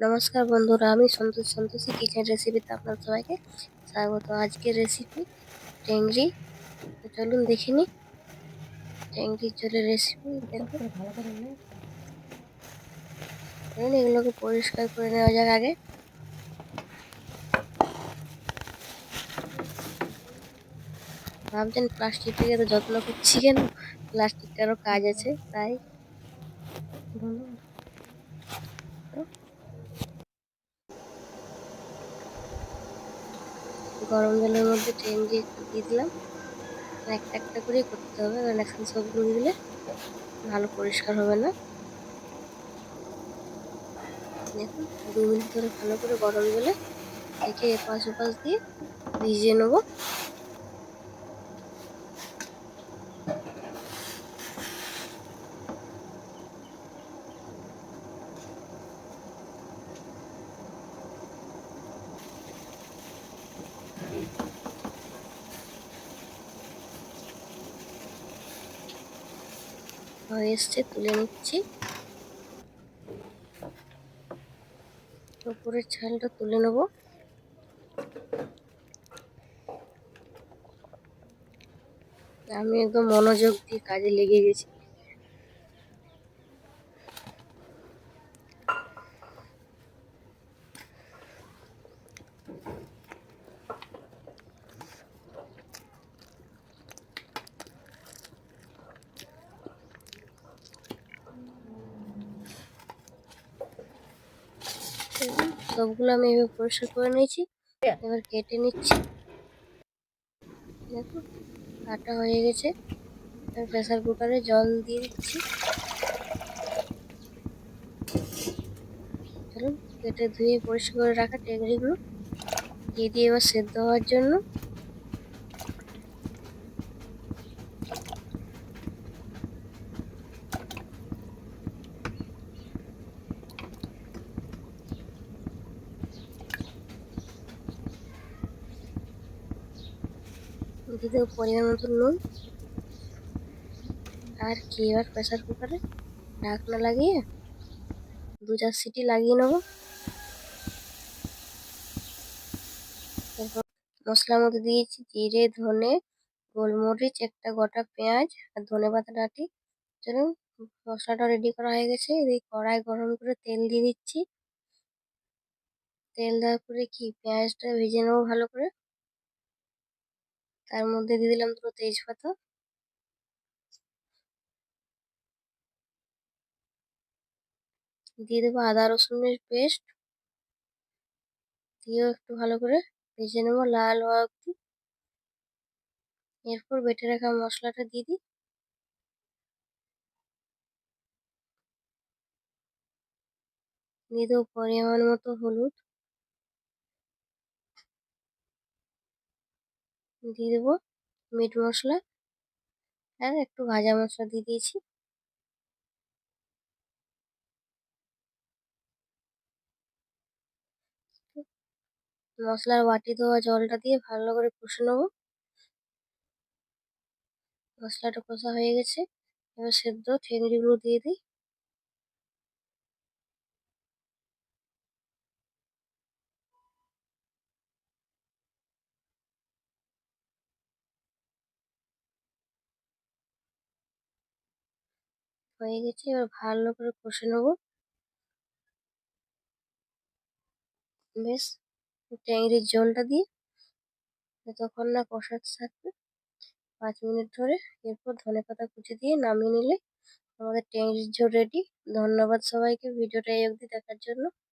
নমস্কার বন্ধুরা, আমি সন্তোষ, সন্তোষী কিচেন রেসিপিতে আপনার সবাইকে স্বাগত। আজকের রেসিপি ট্যাংরি। চলুন দেখে নিই টেংরি চলের রেসিপি দেখুন। এগুলোকে পরিষ্কার করে নেওয়া যাক আগে। ভাবছেন প্লাস্টিক থেকে তো যত্ন করছি কেন? প্লাস্টিকটারও কাজ আছে, তাই। গরম জলের মধ্যে ট্রেন দিয়ে দিয়ে দিলাম। একটা একটা করে করতে হবে, কারণ একসাথে সবগুলো দিলে ভালো পরিষ্কার হবে না। দেখুন, দু মিনিট ধরে ভালো করে গরম জলে একে এপাশ ওপাশ দিয়ে ভিজিয়ে নেব। হয়ে এসছে, তুলে নিচ্ছি। উপরের ছালটা তুলে নেব। আমি একদম মনোযোগ দিয়ে কাজে লেগে গেছি। সবগুলো আমি এভাবে পরিষ্কার করে নিয়েছি। এবার কেটে নিচ্ছি। দেখো, কাটা হয়ে গেছে। এবার প্রেসার কুকারে জল দিয়ে দিচ্ছি। চলুন, কেটে ধুয়ে পরিষ্কার করে রাখা টেংরিগুলো দিয়ে দিয়ে এবার সেদ্ধ হওয়ার জন্য দেবো পরিমাণ মতো নুন। আর কি, এবার প্রেসার কুকারে ঢাকনা লাগিয়ে দু চার সিটি লাগিয়ে নেব। মশলার মধ্যে দিয়েছি জিরে, ধনে, গোলমরিচ, একটা গোটা পেঁয়াজ আর ধনে পাতা ডাঁটি। চলুন মশলাটা রেডি করা হয়ে গেছে। এই কড়াই গরম করে তেল দিয়ে দিচ্ছি। তেল দেওয়ার পরে কি, পেঁয়াজটা ভেজে নেব ভালো করে। তার মধ্যে দিয়ে দিলাম দুটো তেজপাতা। দিয়ে দেবো আদা, রসুনের পেস্ট। দিয়েও একটু ভালো করে ভেজে নেব লাল হওয়া অব্দি এরপর বেটে রাখা মশলাটা দিয়ে দিই। দিয়ে দেবো পরিমাণ মতো হলুদ। দিয়ে দেবো মিট মশলা আর একটু ভাজা মশলা দিয়ে দিয়েছি। মশলার বাটি দেওয়া জলটা দিয়ে ভালো করে কষে নেব। মশলাটা কষা হয়ে গেছে। এবার সেদ্ধ চিংড়িগুলো দিয়ে দিই। হয়ে গেছে, এবার ভালো করে কষে নেব। বেশ, ট্যাংরির জলটা দিয়ে যতক্ষণ না কষাতে থাকবে, পাঁচ মিনিট ধরে এরপর ধনে পাতা কুচি দিয়ে নামিয়ে নিলে আমাদের ট্যাংরির ঝোল রেডি ধন্যবাদ সবাইকে, ভিডিওটা এই অবধি দেখার জন্য।